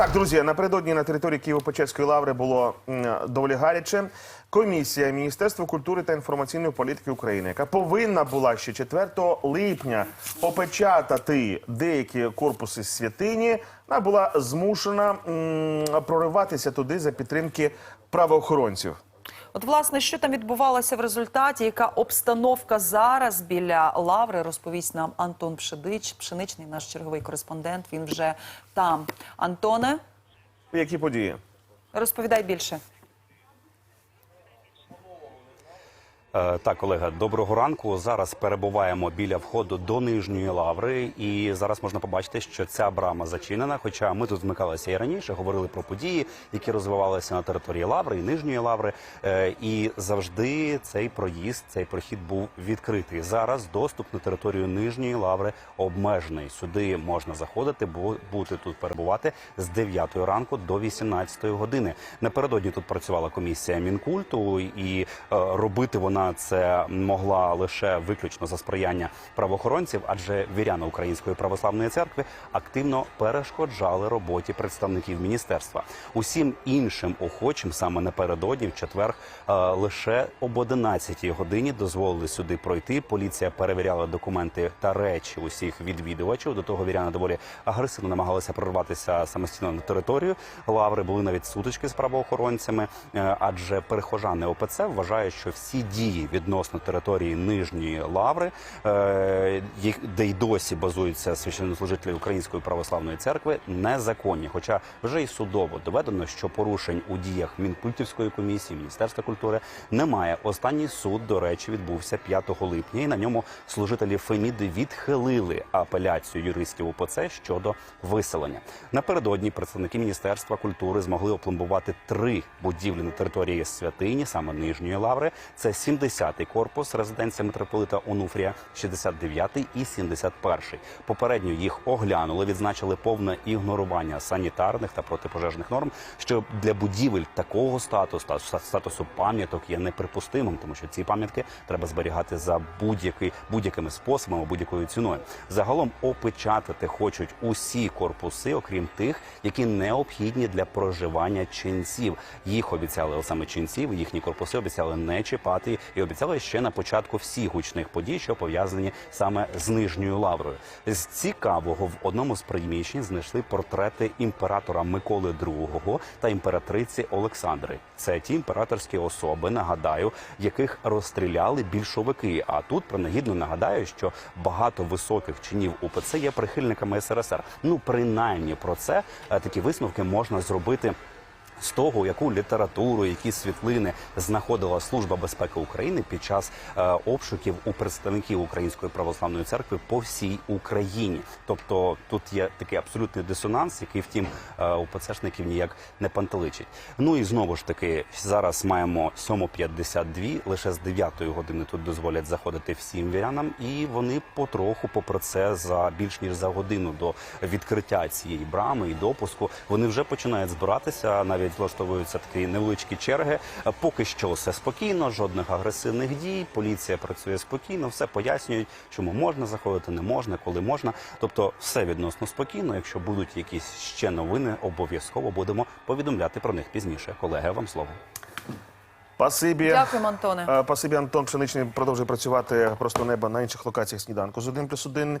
Так, друзі, напередодні на території Києво-Печерської лаври було доволі гаряче. Комісія Міністерства культури та інформаційної політики України, яка повинна була ще 4 липня опечатати деякі корпуси святині, вона була змушена м, прориватися туди за підтримки правоохоронців. От, власне, що там відбувалося в результаті, яка обстановка зараз біля лаври, розповість нам Антон Пшедич, Пшеничний, наш черговий кореспондент. Він вже там. Антоне, Які події? розповідай більше. Так, колега, доброго ранку. Зараз перебуваємо біля входу до нижньої лаври, і зараз можна побачити, що ця брама зачинена. Хоча ми тут змикалися і раніше, говорили про події, які розвивалися на території лаври і нижньої лаври. Е, І завжди цей проїзд, цей прохід був відкритий. Зараз доступ на територію нижньої лаври обмежений. Сюди можна заходити, бу- бути тут перебувати з 9 ранку до 18 години. Напередодні тут працювала комісія мінкульту, і е, робити вона це могла лише виключно за сприяння правоохоронців, адже віряни Української православної церкви активно перешкоджали роботі представників міністерства. Усім іншим охочим саме напередодні, в четвер, е, лише об 11 годині дозволили сюди пройти. Поліція перевіряла документи та речі усіх відвідувачів. До того віряни доволі агресивно намагалися прорватися самостійно на територію. Лаври були навіть сутички з правоохоронцями, е, адже перехожани ОПЦ вважають, що всі дії відносно території нижньої лаври, е, де й досі базуються священнослужителі Української православної церкви, незаконні. Хоча вже й судово доведено, що порушень у діях Мінкультівської комісії Міністерства культури немає. Останній суд, до речі, відбувся 5 липня, і на ньому служителі Феміди відхилили апеляцію юристів УПЦ щодо виселення. Напередодні представники Міністерства культури змогли опломбувати три будівлі на території святині, саме нижньої лаври. Це 70-й корпус, резиденція митрополита Онуфрія, 69-й і 71-й. Попередньо їх оглянули, відзначили повне ігнорування санітарних та протипожежних норм, що для будівель такого статусу та статусу пам'яток є неприпустимим, тому що ці пам'ятки треба зберігати за будь-який будь-якими способами, будь-якою ціною. Загалом опечатати хочуть усі корпуси, окрім тих, які необхідні для проживання ченців. Їх обіцяли саме ченців, їхні корпуси обіцяли не чіпати і обіцяли ще на початку всіх гучних подій, що пов'язані саме з нижньою лаврою. З цікавого в одному з приміщень знайшли портрети імператора Миколи II та імператриці Олександри. Це ті імператорські особи, нагадаю, яких розстріляли більшовики. А тут принагідно нагадаю, що багато високих чинів УПЦ є прихильниками СРСР. Ну принаймні про це е, такі висновки можна зробити. З того, яку літературу, які світлини знаходила служба безпеки України під час е, обшуків у представників Української православної церкви по всій Україні. Тобто тут є такий абсолютний дисонанс, який втім е, УПЦшників ніяк не пантеличить. Ну і знову ж таки, зараз маємо 7.52, лише з 9 години тут дозволять заходити всім вірянам, і вони потроху, попри це, за більш ніж за годину до відкриття цієї брами і допуску, вони вже починають збиратися, навіть влаштовуються такі невеличкі черги. Поки що все спокійно, жодних агресивних дій. Поліція працює спокійно, все пояснюють, чому можна заходити, не можна, коли можна. Тобто, все відносно спокійно. Якщо будуть якісь ще новини, обов'язково будемо повідомляти про них пізніше. Колеги, вам слово. Пасибі. Дякуємо, Антоне. Е, Пасибі Антон Пшеничний продовжує працювати просто неба на інших локаціях сніданку з 1 плюс 1.